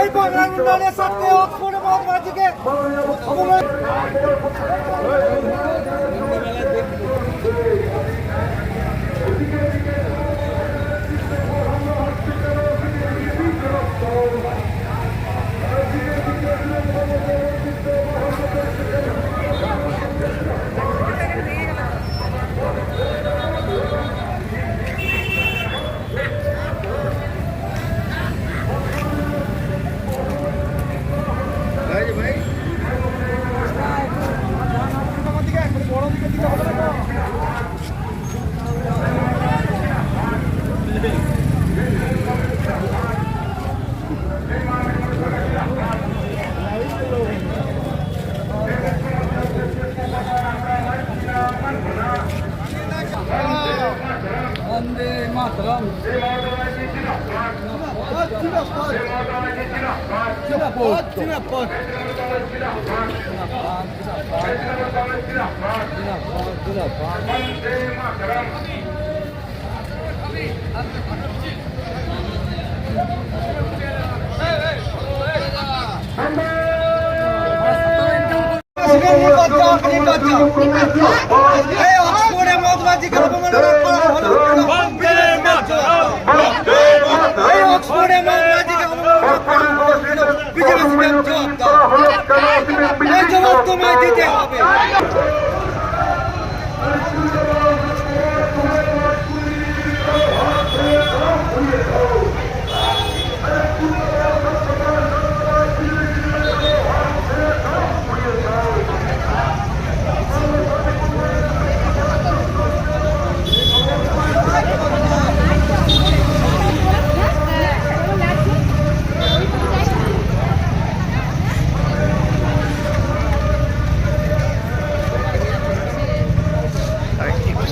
এই বাংলার উন্নয়নের স্বার্থে অক্সফোর্ডে মহাত্মাজিকে অবমান এই অক্সফোর্ডে মহাত্মাজিকে অবমাননা করা হলো বন্দে মাতরম এই অক্সফোর্ডে মহাত্মাজিকে অবমাননা করা হলো বিজেপি সিপিএম জবাব দাও এই তোমায় দিতে হবে।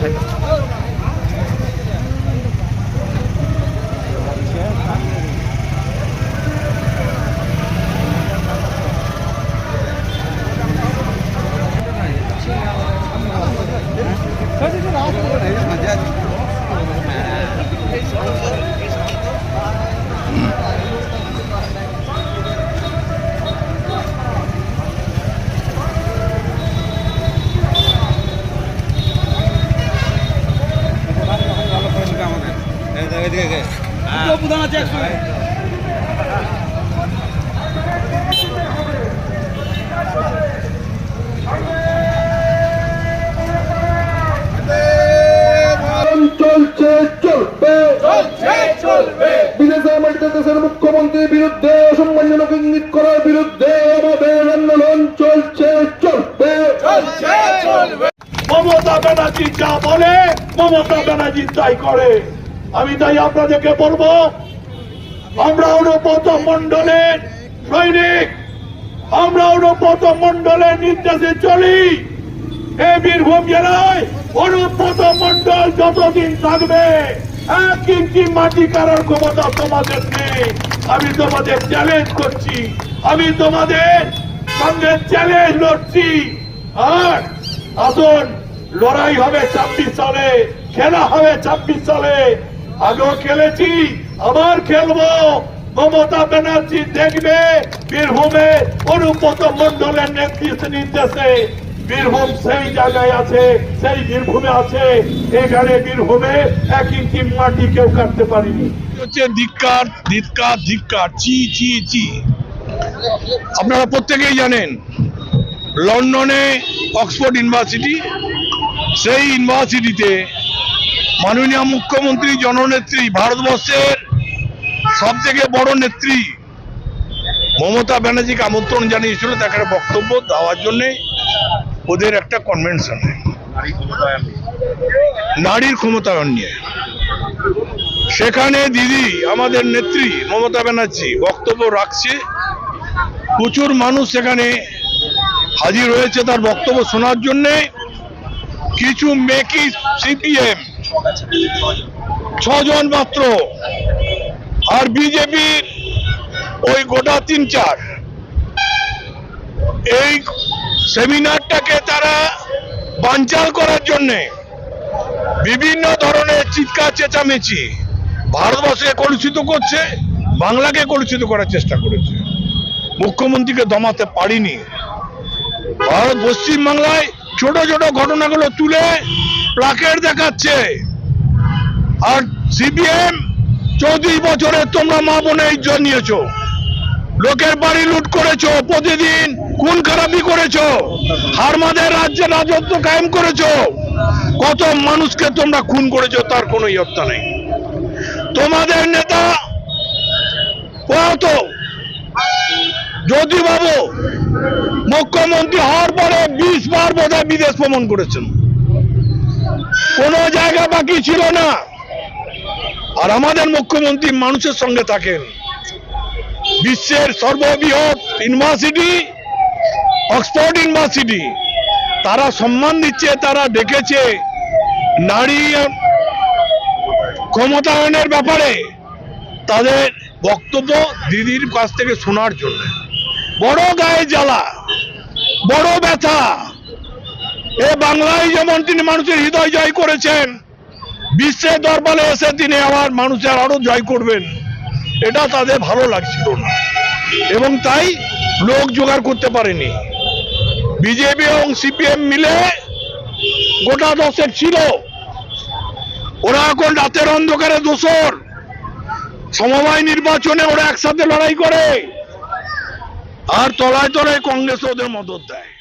থাকে চলছে চলবে। বিদেশে মাটিতে দেশের মুখ্যমন্ত্রীর বিরুদ্ধে অসম্মানজনক ইঙ্গিত করার বিরুদ্ধে আমাদের আন্দোলন চলছে চলবে। মমতা ব্যানার্জি যা বলে মমতা ব্যানার্জি তাই করে। আমি তাই আপনাদেরকে বলব, আমরা অনুপত মন্ডলের সৈনিক, আমরা অনুপত মন্ডলের নির্দেশে চলি। এই বীরভূম জেলায় অনুপত মন্ডল যতদিন থাকবে, এক ইঞ্চি মাটি কারার ক্ষমতা তোমাদের নেই। আমি তোমাদের চ্যালেঞ্জ করছি, আমি তোমাদের সঙ্গে চ্যালেঞ্জ লড়ছি। আর আসুন, লড়াই হবে ছাব্বিশ সালে, খেলা হবে ছাব্বিশ সালে। আগেও খেলেছি, আবার খেলব। মমতা ব্যানার্জি দেখবে, বীরভূমে অনুপত মন্ডলের নেতৃত্ব নির্দেশে বীরভূম সেই জায়গায় আছে, সেই বীরভূমে আছে। এখানে বীরভূমে এক ইঞ্চি মাটি কেউ কাটতে পারিনি। হচ্ছে ধিক্কার ধিক্কার ধিক্কার, চি চি চি। আপনারা প্রত্যেকেই জানেন, লন্ডনে অক্সফোর্ড ইউনিভার্সিটি, সেই ইউনিভার্সিটিতে মাননীয় মুখ্যমন্ত্রী জননেত্রী, ভারতবর্ষের সব থেকে বড় নেত্রী মমতা ব্যানার্জিকে আমন্ত্রণ জানিয়েছিল তাকে বক্তব্য দেওয়ার জন্যে ওদের একটা কনভেনশন নারীর ক্ষমতায়ন নিয়ে। সেখানে দিদি, আমাদের নেত্রী মমতা ব্যানার্জি বক্তব্য রাখছে। প্রচুর মানুষ সেখানে হাজির হয়েছে তার বক্তব্য শোনার জন্যে। কিছু মেকি সিপিএম ছজন মাত্র। আর বিজেপির ওই গোটা তিন চার। এই সেমিনারটাকে তারা বানচাল করার জন্যে বিভিন্ন ধরনের চিৎকার চেঁচামেচি ভারতবর্ষকে কলুষিত করছে, বাংলাকে কলুষিত করার চেষ্টা করেছে। মুখ্যমন্ত্রীকে দমাতে পারিনি। ভারত পশ্চিম বাংলায় ছোট ছোট ঘটনাগুলো তুলে প্লাকেট দেখাচ্ছে। আর সিপিএম চৌত্রিশ বছরে তোমরা মা বোনের ইজ্জত নিয়েছো। লোকের বাড়ি লুট করেছ, প্রতিদিন খুন খারাপি করেছ হারমাদের রাজ্যে রাজত্ব কায়েম করেছ। কত মানুষকে তোমরা খুন করেছ, তার কোনো ইয়ত্তা নেই। তোমাদের নেতা প্রয়াত যদি বাবু মুখ্যমন্ত্রী হওয়ার পরে বিশ বার বোধহয় বিদেশ ভ্রমণ করেছেন। কোনো জায়গা বাকি ছিল না। আর আমাদের মুখ্যমন্ত্রী মানুষের সঙ্গে থাকেন। বিশ্বের সর্ববৃহৎ ইউনিভার্সিটি, অক্সফোর্ড ইউনিভার্সিটি, তারা সম্মান দিচ্ছে, তারা ডেকেছে নারী ক্ষমতায়নের ব্যাপারে তাদের বক্তব্য দিদির কাছ থেকে শোনার জন্য। বড় গায়ে জ্বালা, বড় ব্যথা, এ বাংলায় যেমন তিনি মানুষের হৃদয় জয় করেছেন বিশ্বের দরবারে এসে তিনি আবার মানুষের আরও জয় করবেন। এটা তাদের ভালো লাগছিল না। এবং তাই লোক জোগাড় করতে পারেনি। বিজেপি এবং সিপিএম মিলে গোটা দশেক ছিল। ওরা এখন রাতের অন্ধকারে দোষর। সমবায় নির্বাচনে ওরা একসাথে লড়াই করে। আর তলায় তলায় কংগ্রেস ওদের মদত দেয়।